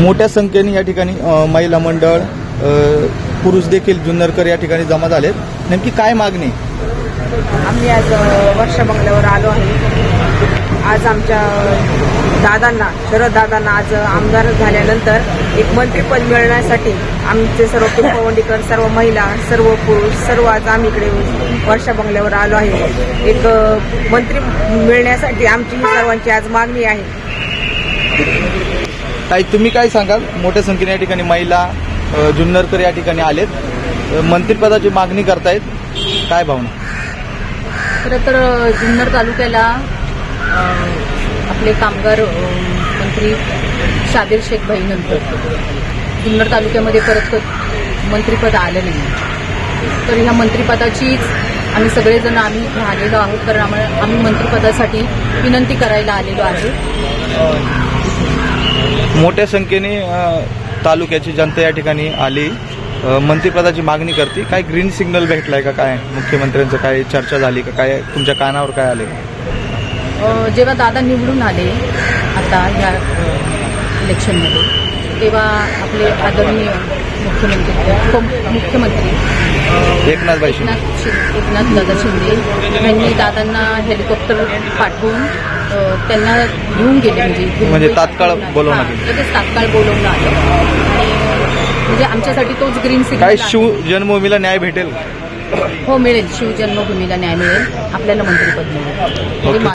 मोठ्या संख्येने या ठिकाणी महिला मंडळ पुरुष देखील जुन्नरकर या ठिकाणी जमा झालेत. नेमकी काय मागणी? आम्ही आज वर्षा बंगल्यावर आलो आहे. आज आमच्या दादांना शरद दादांना आज आमदार झाल्यानंतर एक मंत्रीपद मिळण्यासाठी आमचे सर्व पिंपवंडीकर सर्व महिला सर्व पुरुष सर्व आज आम्ही इकडे वर्षा बंगल्यावर आलो आहे. एक मंत्री मिळण्यासाठी आमची सर्वांची आज मागणी आहे. ताई तुम्ही काय सांगाल? मोठ्या संख्येने या ठिकाणी महिला जुन्नरकर या ठिकाणी आलेत. अ, मंत्रिपदाची मागणी करतायत. काय भावना? खरं तर जुन्नर तालुक्याला आपले कामगार मंत्री शाबीर शेख भाईनंतर जुन्नर तालुक्यामध्ये परत क- मंत्रिपद आलं नाही. तर ह्या मंत्रिपदाचीच आम्ही सगळेजण आम्ही इथे आलेलो आहोत. कारण आम्हाला आम्ही मंत्रिपदासाठी विनंती करायला आलेलो आहे. मोठ्या संख्येने तालुक्याची जनता या ठिकाणी आली. अ, मंत्रिपदाची मागणी करते. काय ग्रीन सिग्नल भेटलाय का? काय? मुख्यमंत्र्यांचं काय चर्चा झाली का? काय तुमच्या कानावर काय आले? जेव्हा दादा निवडून आले आता ह्या इलेक्शनमध्ये तेव्हा आपले आदरणीय मुख्यमंत्री मुख्यमंत्री एकनाथबाई शिंदे. एकनाथ एकनाथ दादा शिंदे यांनी दादांना हेलिकॉप्टर पाठवून त्यांना घेऊन गेले म्हणजे म्हणजे तात्काळ गेले. लगेच तात्काळ बोलवून आलं. आणि म्हणजे आमच्यासाठी तोच ग्रीन सिग्नल काय. शिव जन्मभूमीला न्याय भेटेल? हो मिळेल. शिवजन्मभूमीला न्याय मिळेल. आपल्याला मंत्रिपद मिळेल. म्हणजे मा-